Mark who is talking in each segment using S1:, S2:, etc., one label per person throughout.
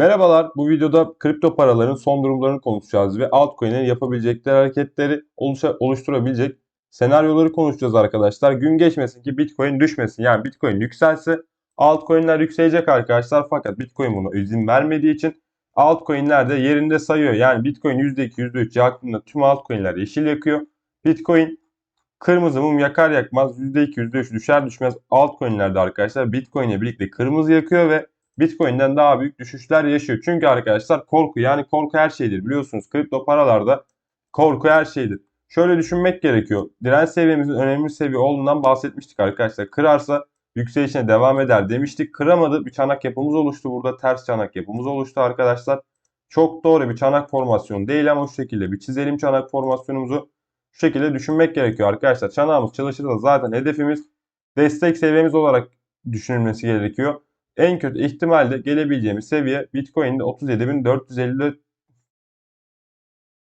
S1: Merhabalar, bu videoda kripto paraların son durumlarını konuşacağız ve altcoin'lerin yapabilecekleri hareketleri oluşturabilecek senaryoları konuşacağız arkadaşlar. Gün geçmesin ki Bitcoin düşmesin. Yani Bitcoin yükselse altcoin'ler yükselecek arkadaşlar fakat Bitcoin buna izin vermediği için altcoin'ler de yerinde sayıyor. Yani Bitcoin %2, %3 yaktığında tüm altcoin'ler yeşil yakıyor. Bitcoin kırmızı mum yakar yakmaz %2, %3 düşer düşmez altcoin'lerde arkadaşlar Bitcoin ile birlikte kırmızı yakıyor ve Bitcoin'den daha büyük düşüşler yaşıyor. Çünkü arkadaşlar korku yani korku her şeydir. Biliyorsunuz kripto paralarda korku her şeydir. Şöyle düşünmek gerekiyor. Direnç seviyemizin önemli seviye olduğundan bahsetmiştik arkadaşlar. Kırarsa yükselişine devam eder demiştik. Kıramadı. Bir çanak yapımız oluştu burada. Ters çanak yapımız oluştu arkadaşlar. Çok doğru bir çanak formasyonu değil ama şu şekilde bir çizelim çanak formasyonumuzu. Şu şekilde düşünmek gerekiyor arkadaşlar. Çanağımız çalışırsa zaten hedefimiz destek seviyemiz olarak düşünülmesi gerekiyor en kötü ihtimalle gelebileceğimiz seviye Bitcoin'de 37.454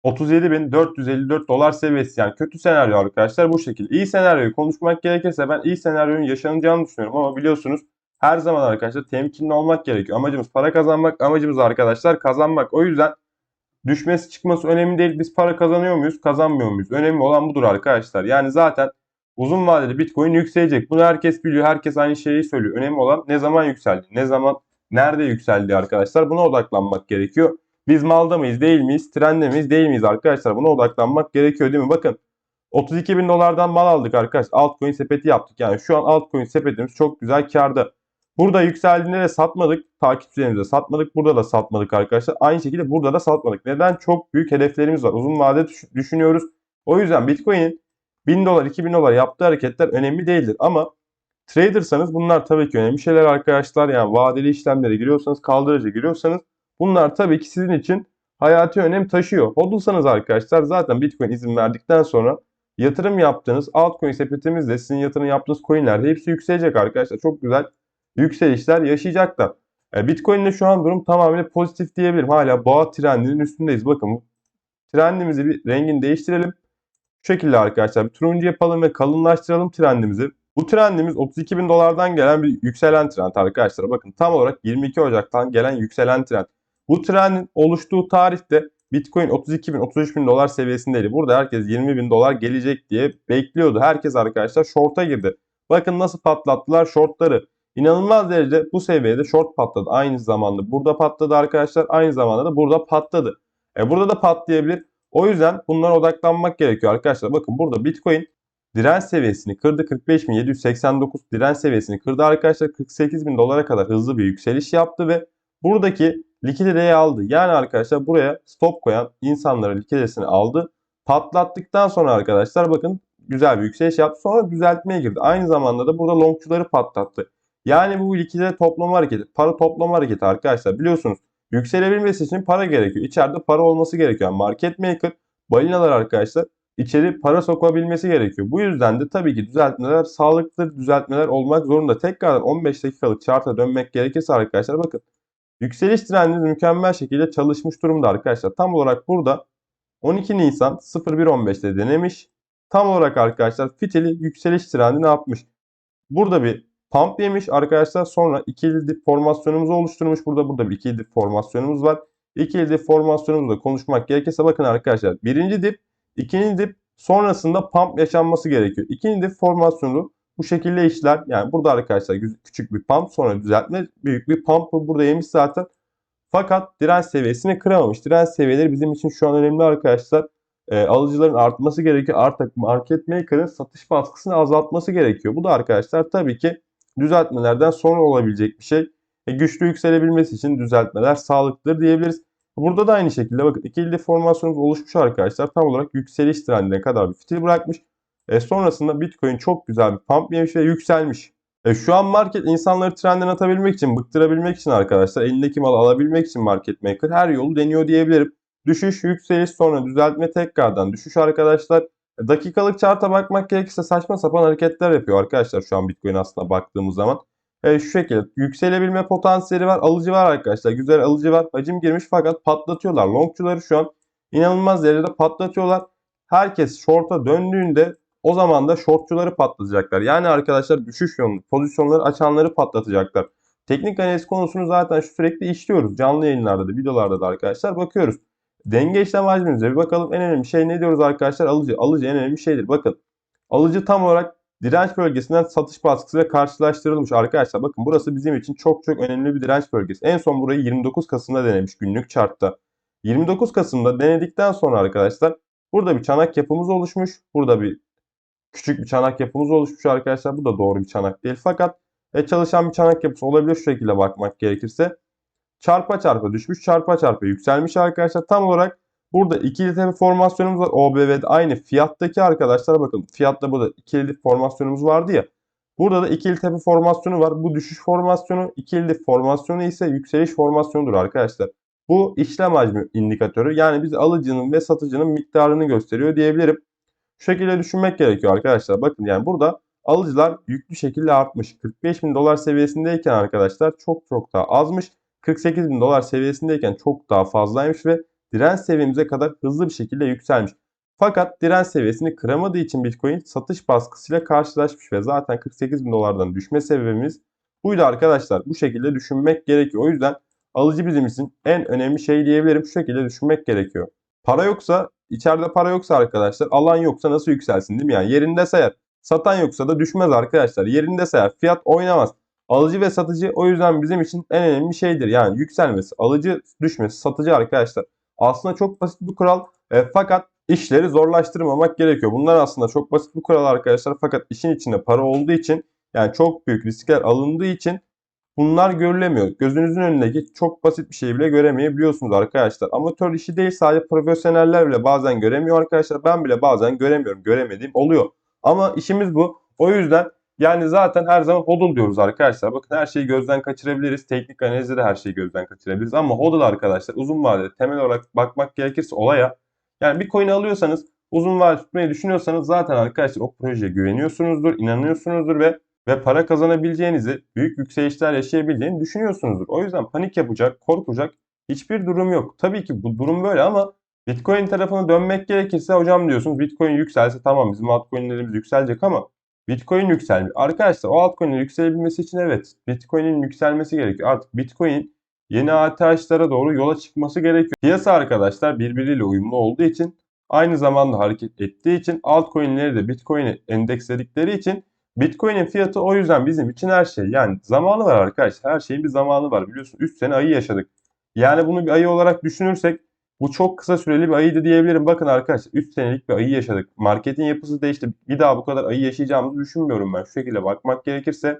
S1: 37.454 dolar seviyesi yani kötü senaryo arkadaşlar bu şekilde. İyi senaryoyu konuşmak gerekirse ben iyi senaryonun yaşanacağını düşünüyorum ama biliyorsunuz her zaman arkadaşlar temkinli olmak gerekiyor. Amacımız para kazanmak, amacımız arkadaşlar kazanmak. O yüzden düşmesi çıkması önemli değil. Biz para kazanıyor muyuz, kazanmıyor muyuz? Önemli olan budur arkadaşlar. Yani zaten Uzun vadede Bitcoin yükselecek. Bunu herkes biliyor. Herkes aynı şeyi söylüyor. Önemli olan ne zaman yükseldi, ne zaman, nerede yükseldi arkadaşlar. Buna odaklanmak gerekiyor. Biz malda mıyız, değil miyiz? Trende miyiz, değil miyiz arkadaşlar? Buna odaklanmak gerekiyor değil mi? Bakın 32 bin dolardan mal aldık arkadaşlar. Altcoin sepeti yaptık. Yani şu an altcoin sepetimiz çok güzel karda. Burada yükseldiğinde de satmadık. Takipçilerimize satmadık. Burada da satmadık arkadaşlar. Aynı şekilde burada da satmadık. Neden? Çok büyük hedeflerimiz var. Uzun vadede düşünüyoruz. O yüzden Bitcoin'in 1000 dolar 2000 dolar yaptığı hareketler önemli değildir. Ama tradersanız bunlar tabii ki önemli şeyler arkadaşlar. Yani vadeli işlemlere giriyorsanız kaldırıcı giriyorsanız bunlar tabii ki sizin için hayati önem taşıyor. Hodlsanız arkadaşlar zaten Bitcoin izin verdikten sonra yatırım yaptığınız altcoin sepetimizde sizin yatırım yaptığınız coinlerde hepsi yükselecek arkadaşlar. Çok güzel yükselişler yaşayacaklar. E, Bitcoin'de şu an durum tamamen pozitif diyebilirim. Hala boğa trendinin üstündeyiz. Bakın trendimizi bir rengini değiştirelim. Şekilde arkadaşlar bir turuncu yapalım ve kalınlaştıralım trendimizi. Bu trendimiz 32 bin dolardan gelen bir yükselen trend arkadaşlar. Bakın tam olarak 22 Ocak'tan gelen yükselen trend. Bu trendin oluştuğu tarihte Bitcoin 32 bin 33 bin dolar seviyesindeydi. Burada herkes 20 bin dolar gelecek diye bekliyordu. Herkes arkadaşlar short'a girdi. Bakın nasıl patlattılar shortları. İnanılmaz derecede bu seviyede short patladı. Aynı zamanda burada patladı arkadaşlar. Aynı zamanda da burada patladı. E burada da patlayabilir. O yüzden bunlara odaklanmak gerekiyor arkadaşlar. Bakın burada Bitcoin direnç seviyesini kırdı. 45.789 direnç seviyesini kırdı arkadaşlar. 48.000 dolara kadar hızlı bir yükseliş yaptı ve buradaki likiditeyi aldı. Yani arkadaşlar buraya stop koyan insanlara likiditesini aldı. Patlattıktan sonra arkadaşlar bakın güzel bir yükseliş yaptı. Sonra düzeltmeye girdi. Aynı zamanda da burada longçuları patlattı. Yani bu likidite toplama hareketi, para toplama hareketi arkadaşlar biliyorsunuz Yükselebilmesi için para gerekiyor. İçeride para olması gerekiyor. Yani market maker balinalar arkadaşlar içeri para sokabilmesi gerekiyor. Bu yüzden de tabii ki düzeltmeler sağlıklı düzeltmeler olmak zorunda. Tekrar 15 dakikalık chart'a dönmek gerekirse arkadaşlar bakın. Yükseliş trendiniz mükemmel şekilde çalışmış durumda arkadaşlar. Tam olarak burada 12 Nisan 01.15'te denemiş. Tam olarak arkadaşlar fitili yükseliş trendi ne yapmış? Burada bir Pump yemiş arkadaşlar. Sonra ikili dip formasyonumuzu oluşturmuş. Burada burada bir ikili dip formasyonumuz var. İkili dip formasyonumuzda konuşmak gerekirse bakın arkadaşlar. Birinci dip, ikinci dip sonrasında pump yaşanması gerekiyor. İkinci dip formasyonu bu şekilde işler. Yani burada arkadaşlar küçük bir pump sonra düzeltme büyük bir pump burada yemiş zaten. Fakat direnç seviyesini kıramamış. Direnç seviyeleri bizim için şu an önemli arkadaşlar. E, alıcıların artması gerekiyor. Artık market maker'ın satış baskısını azaltması gerekiyor. Bu da arkadaşlar tabii ki düzeltmelerden sonra olabilecek bir şey. E, güçlü yükselebilmesi için düzeltmeler sağlıklıdır diyebiliriz. Burada da aynı şekilde bakın ikili formasyonumuz oluşmuş arkadaşlar. Tam olarak yükseliş trendine kadar bir fitil bırakmış. E, sonrasında Bitcoin çok güzel bir pump yemiş ve yükselmiş. E, şu an market insanları trendden atabilmek için, bıktırabilmek için arkadaşlar, elindeki malı alabilmek için market maker her yolu deniyor diyebilirim. Düşüş, yükseliş sonra düzeltme tekrardan düşüş arkadaşlar. Dakikalık chart'a bakmak gerekirse saçma sapan hareketler yapıyor arkadaşlar şu an Bitcoin aslında baktığımız zaman. E, şu şekilde yükselebilme potansiyeli var. Alıcı var arkadaşlar. Güzel alıcı var. Hacim girmiş fakat patlatıyorlar. Longçuları şu an inanılmaz derecede patlatıyorlar. Herkes short'a döndüğünde o zaman da shortçuları patlatacaklar. Yani arkadaşlar düşüş yönlü pozisyonları açanları patlatacaklar. Teknik analiz konusunu zaten sürekli işliyoruz. Canlı yayınlarda da, videolarda da arkadaşlar bakıyoruz. Denge işlem hacmimize bir bakalım. En önemli şey ne diyoruz arkadaşlar? Alıcı. Alıcı en önemli şeydir. Bakın. Alıcı tam olarak direnç bölgesinden satış baskısıyla karşılaştırılmış arkadaşlar. Bakın burası bizim için çok çok önemli bir direnç bölgesi. En son burayı 29 Kasım'da denemiş günlük chartta. 29 Kasım'da denedikten sonra arkadaşlar burada bir çanak yapımız oluşmuş. Burada bir küçük bir çanak yapımız oluşmuş arkadaşlar. Bu da doğru bir çanak değil. Fakat e, çalışan bir çanak yapısı olabilir şu şekilde bakmak gerekirse. Çarpa çarpa düşmüş, çarpa çarpa yükselmiş arkadaşlar. Tam olarak burada ikili tepe formasyonumuz var. OBV'de aynı fiyattaki arkadaşlar bakın fiyatta burada ikili formasyonumuz vardı ya. Burada da ikili tepe formasyonu var. Bu düşüş formasyonu, ikili formasyonu ise yükseliş formasyonudur arkadaşlar. Bu işlem hacmi indikatörü. Yani biz alıcının ve satıcının miktarını gösteriyor diyebilirim. Şu şekilde düşünmek gerekiyor arkadaşlar. Bakın yani burada alıcılar yüklü şekilde artmış. 45 bin dolar seviyesindeyken arkadaşlar çok çok daha azmış. 48 bin dolar seviyesindeyken çok daha fazlaymış ve direnç seviyemize kadar hızlı bir şekilde yükselmiş. Fakat direnç seviyesini kıramadığı için Bitcoin satış baskısıyla karşılaşmış ve zaten 48 bin dolardan düşme sebebimiz buydu arkadaşlar. Bu şekilde düşünmek gerekiyor. O yüzden alıcı bizim için en önemli şey diyebilirim. Şu şekilde düşünmek gerekiyor. Para yoksa, içeride para yoksa arkadaşlar, alan yoksa nasıl yükselsin değil mi? Yani yerinde sayar. Satan yoksa da düşmez arkadaşlar. Yerinde sayar. Fiyat oynamaz. Alıcı ve satıcı o yüzden bizim için en önemli şeydir. Yani yükselmesi, alıcı düşmesi, satıcı arkadaşlar. Aslında çok basit bir kural. E, fakat işleri zorlaştırmamak gerekiyor. Bunlar aslında çok basit bir kural arkadaşlar. Fakat işin içinde para olduğu için yani çok büyük riskler alındığı için bunlar görülemiyor. Gözünüzün önündeki çok basit bir şey bile göremeyebiliyorsunuz arkadaşlar. Amatör işi değil sadece profesyoneller bile bazen göremiyor arkadaşlar. Ben bile bazen göremiyorum. Göremediğim oluyor. Ama işimiz bu. O yüzden yani zaten her zaman hodl diyoruz arkadaşlar. Bakın her şeyi gözden kaçırabiliriz. Teknik analizde de her şeyi gözden kaçırabiliriz. Ama hodl arkadaşlar uzun vadede temel olarak bakmak gerekirse olaya yani bir coin alıyorsanız uzun vadede tutmayı düşünüyorsanız zaten arkadaşlar o projeye güveniyorsunuzdur, inanıyorsunuzdur ve ve para kazanabileceğinizi, büyük yükselişler yaşayabileceğini düşünüyorsunuzdur. O yüzden panik yapacak, korkacak hiçbir durum yok. Tabii ki bu durum böyle ama Bitcoin tarafına dönmek gerekirse hocam diyorsunuz Bitcoin yükselse tamam bizim altcoin'lerimiz yükselecek ama Bitcoin yükselmiyor. Arkadaşlar o altcoin'in yükselebilmesi için evet Bitcoin'in yükselmesi gerekiyor. Artık Bitcoin yeni ATH'lara doğru yola çıkması gerekiyor. Piyasa arkadaşlar birbiriyle uyumlu olduğu için aynı zamanda hareket ettiği için altcoin'leri de Bitcoin'e endeksledikleri için Bitcoin'in fiyatı o yüzden bizim için her şey. Yani zamanı var arkadaşlar. Her şeyin bir zamanı var biliyorsun. 3 sene ayı yaşadık. Yani bunu bir ayı olarak düşünürsek bu çok kısa süreli bir ayıydı diyebilirim. Bakın arkadaşlar 3 senelik bir ayı yaşadık. Marketin yapısı değişti. Bir daha bu kadar ayı yaşayacağımızı düşünmüyorum ben. Şu şekilde bakmak gerekirse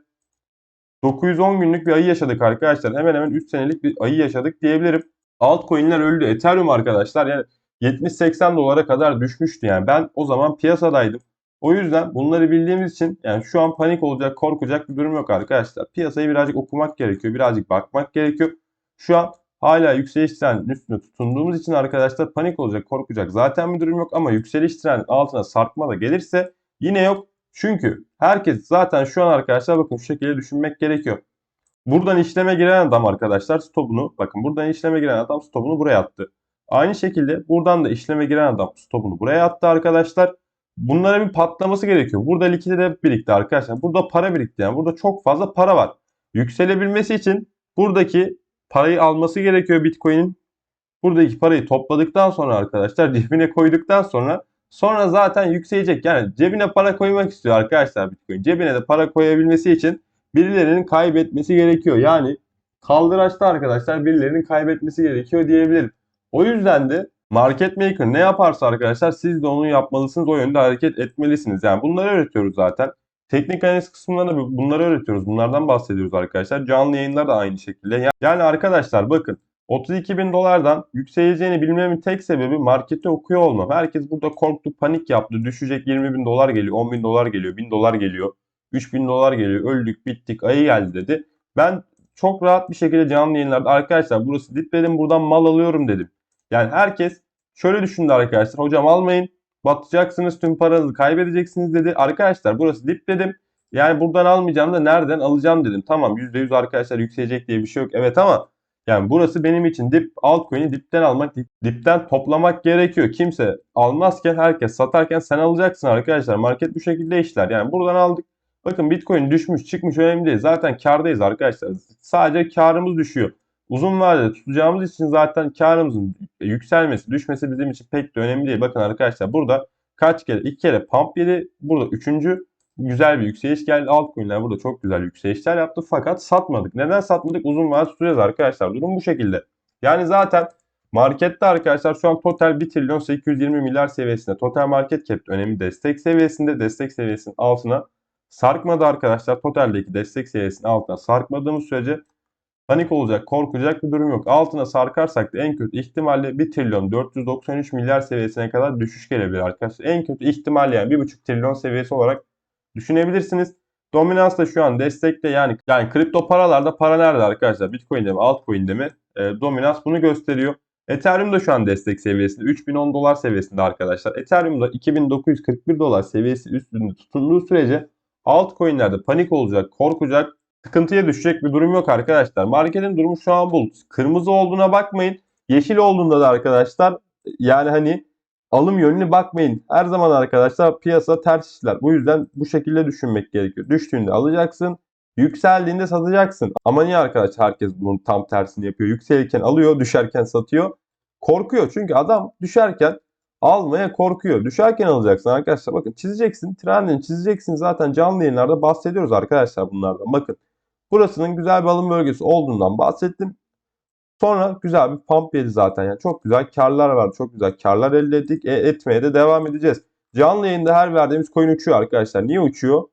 S1: 910 günlük bir ayı yaşadık arkadaşlar. Hemen hemen 3 senelik bir ayı yaşadık diyebilirim. Altcoin'ler öldü. Ethereum arkadaşlar yani 70-80 dolara kadar düşmüştü yani. Ben o zaman piyasadaydım. O yüzden bunları bildiğimiz için yani şu an panik olacak, korkacak bir durum yok arkadaşlar. Piyasayı birazcık okumak gerekiyor, birazcık bakmak gerekiyor. Şu an hala yükseliş trendinin üstünde tutunduğumuz için arkadaşlar panik olacak, korkacak zaten bir durum yok ama yükseliş trendinin altına sarkma da gelirse yine yok. Çünkü herkes zaten şu an arkadaşlar bakın şu şekilde düşünmek gerekiyor. Buradan işleme giren adam arkadaşlar stopunu bakın buradan işleme giren adam stopunu buraya attı. Aynı şekilde buradan da işleme giren adam stopunu buraya attı arkadaşlar. Bunlara bir patlaması gerekiyor. Burada likidite birikti arkadaşlar. Burada para birikti. Yani burada çok fazla para var. Yükselebilmesi için buradaki parayı alması gerekiyor Bitcoin'in. Buradaki parayı topladıktan sonra arkadaşlar cebine koyduktan sonra sonra zaten yükselecek. Yani cebine para koymak istiyor arkadaşlar Bitcoin. Cebine de para koyabilmesi için birilerinin kaybetmesi gerekiyor. Yani kaldıraçta arkadaşlar birilerinin kaybetmesi gerekiyor diyebilirim. O yüzden de Market maker ne yaparsa arkadaşlar siz de onu yapmalısınız. O yönde hareket etmelisiniz. Yani bunları öğretiyoruz zaten. Teknik analiz kısımlarında bunları öğretiyoruz. Bunlardan bahsediyoruz arkadaşlar. Canlı yayınlar da aynı şekilde. Yani arkadaşlar bakın 32 bin dolardan yükseleceğini bilmemin tek sebebi marketi okuyor olmam. Herkes burada korktu, panik yaptı. Düşecek 20 bin dolar geliyor, 10 bin dolar geliyor, 1000 dolar geliyor, 3 bin dolar geliyor, öldük, bittik, ayı geldi dedi. Ben çok rahat bir şekilde canlı yayınlarda arkadaşlar burası dip dedim buradan mal alıyorum dedim. Yani herkes şöyle düşündü arkadaşlar. Hocam almayın. Batacaksınız tüm paranızı kaybedeceksiniz dedi. Arkadaşlar burası dip dedim. Yani buradan almayacağım da nereden alacağım dedim. Tamam %100 arkadaşlar yükselecek diye bir şey yok. Evet ama yani burası benim için dip altcoin'i dipten almak, dip, dipten toplamak gerekiyor. Kimse almazken herkes satarken sen alacaksın arkadaşlar. Market bu şekilde işler. Yani buradan aldık. Bakın Bitcoin düşmüş çıkmış önemli değil. Zaten kardayız arkadaşlar. Sadece karımız düşüyor. Uzun vadede tutacağımız için zaten karımızın yükselmesi, düşmesi bizim için pek de önemli değil. Bakın arkadaşlar burada kaç kere? iki kere pump yedi. Burada üçüncü güzel bir yükseliş geldi. Altcoin'ler burada çok güzel yükselişler yaptı. Fakat satmadık. Neden satmadık? Uzun vadede tutacağız arkadaşlar. Durum bu şekilde. Yani zaten markette arkadaşlar şu an total 1 trilyon 820 milyar seviyesinde. Total market cap önemli destek seviyesinde. Destek seviyesinin altına sarkmadı arkadaşlar. Totaldeki destek seviyesinin altına sarkmadığımız sürece panik olacak, korkacak bir durum yok. Altına sarkarsak da en kötü ihtimalle 1 trilyon 493 milyar seviyesine kadar düşüş gelebilir arkadaşlar. En kötü ihtimal yani 1,5 trilyon seviyesi olarak düşünebilirsiniz. Dominans da şu an destekte yani yani kripto paralarda para nerede arkadaşlar? Bitcoin'de mi, altcoin'de mi? E, dominans bunu gösteriyor. Ethereum da şu an destek seviyesinde 3010 dolar seviyesinde arkadaşlar. Ethereum da 2941 dolar seviyesi üstünde tutunduğu sürece altcoin'lerde panik olacak, korkacak, sıkıntıya düşecek bir durum yok arkadaşlar. Marketin durumu şu an bu. Kırmızı olduğuna bakmayın. Yeşil olduğunda da arkadaşlar yani hani alım yönüne bakmayın. Her zaman arkadaşlar piyasa ters işler. Bu yüzden bu şekilde düşünmek gerekiyor. Düştüğünde alacaksın. Yükseldiğinde satacaksın. Ama niye arkadaşlar herkes bunun tam tersini yapıyor? Yükselirken alıyor, düşerken satıyor. Korkuyor. Çünkü adam düşerken almaya korkuyor. Düşerken alacaksın arkadaşlar. Bakın çizeceksin. Trendini çizeceksin. Zaten canlı yayınlarda bahsediyoruz arkadaşlar bunlardan. Bakın. Burasının güzel bir alım bölgesi olduğundan bahsettim. Sonra güzel bir pump yedi zaten. Yani çok güzel karlar var. Çok güzel karlar elde ettik. E, etmeye de devam edeceğiz. Canlı yayında her verdiğimiz coin uçuyor arkadaşlar. Niye uçuyor?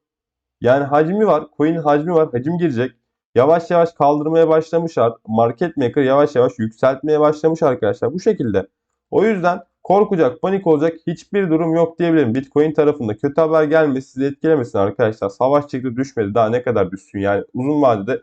S1: Yani hacmi var. Coin'in hacmi var. Hacim girecek. Yavaş yavaş kaldırmaya başlamışlar. Market maker yavaş yavaş yükseltmeye başlamış arkadaşlar. Bu şekilde. O yüzden korkacak, panik olacak hiçbir durum yok diyebilirim. Bitcoin tarafında kötü haber gelmesi sizi etkilemesin arkadaşlar. Savaş çıktı düşmedi. Daha ne kadar düşsün? Yani uzun vadede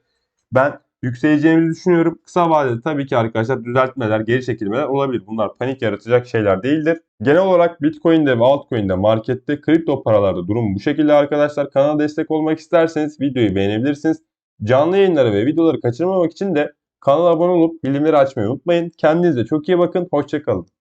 S1: ben yükseleceğimizi düşünüyorum. Kısa vadede tabii ki arkadaşlar düzeltmeler, geri çekilmeler olabilir. Bunlar panik yaratacak şeyler değildir. Genel olarak Bitcoin'de ve altcoin'de, markette, kripto paralarda durum bu şekilde arkadaşlar. Kanala destek olmak isterseniz videoyu beğenebilirsiniz. Canlı yayınları ve videoları kaçırmamak için de kanala abone olup bildirimleri açmayı unutmayın. Kendinize çok iyi bakın. Hoşçakalın.